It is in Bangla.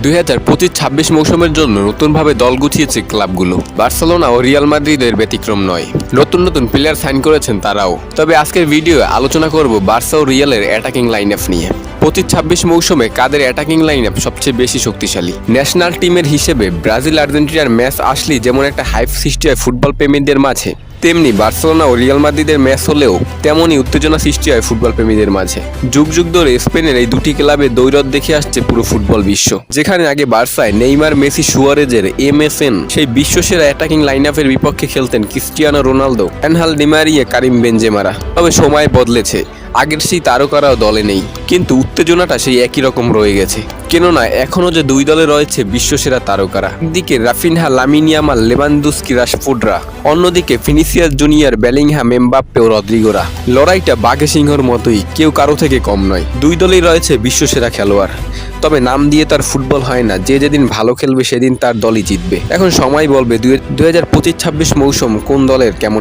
দুই হাজার পঁচিশ ছাব্বিশ মৌসুমের জন্য নতুনভাবে দল গুছিয়েছে ক্লাবগুলো। বার্সেলোনা ও রিয়াল মাদ্রিদের ব্যতিক্রম নয়। নতুন নতুন প্লেয়ার সাইন করেছেন তারাও। তবে আজকের ভিডিও আলোচনা করব বার্সা ও রিয়ালের অ্যাটাকিং লাইন আপ নিয়ে। পঁচিশ ছাব্বিশ মৌসুমে কাদের অ্যাটাকিং লাইন আপ সবচেয়ে বেশি শক্তিশালী? ন্যাশনাল টিমের হিসেবে ব্রাজিল আর্জেন্টিনার ম্যাচ আসলেই যেমন একটা হাইপ সৃষ্টি হয় ফুটবল প্রেমীদের মাঝে তেমনি বার্সেলোনা ও রিয়াল মাদ্রিদের ম্যাচ হলেও তেমনই উত্তেজনা সৃষ্টি হয় ফুটবল প্রেমীদের মাঝে। যুগ যুগ ধরে স্পেনের এই দুটি ক্লাবে দৈরত দেখে আসছে পুরো ফুটবল বিশ্ব। যেখানে আগে বার্সায় নেইমার, মেসি, সুয়ারেজের এম এস এন সেই বিশ্বসেরা অ্যাটাকিং লাইন আপের বিপক্ষে খেলতেন ক্রিস্টিয়ানো রোনালদো, অ্যানহাল ডিমারিয়ে কারিম বেঞ্জেমারা তবে সময় বদলেছে। আগের সেই তারকারাও দলে নেই। কিন্তু উত্তেজনাটা সেই একই রকম রয়ে গেছে। কেননা এখনও যে দুই দলে রয়েছে বিশ্বসেরা তারকারা। দিকে রাফিনহা লামিনিয়ামাল লেবানদুস্কি রাশফুডরা অন্যদিকে ফিনিসিয়াস জুনিয়র বেলিংহা মেমবাপ্পে ও রদ্রিগোরা। লড়াইটা বাঘে সিংহর মতোই, কেউ কারও থেকে কম নয়। দুই দলেই রয়েছে বিশ্বসেরা খেলোয়াড়। তবে নাম দিয়ে তার ফুটবল হয় না, যে যেদিন ভালো খেলবে সেদিন তার দলই জিতবে। এখন সময় বলবে দুই হাজার পঁচিশ ছাব্বিশ মৌসুম কোন দলের কেমন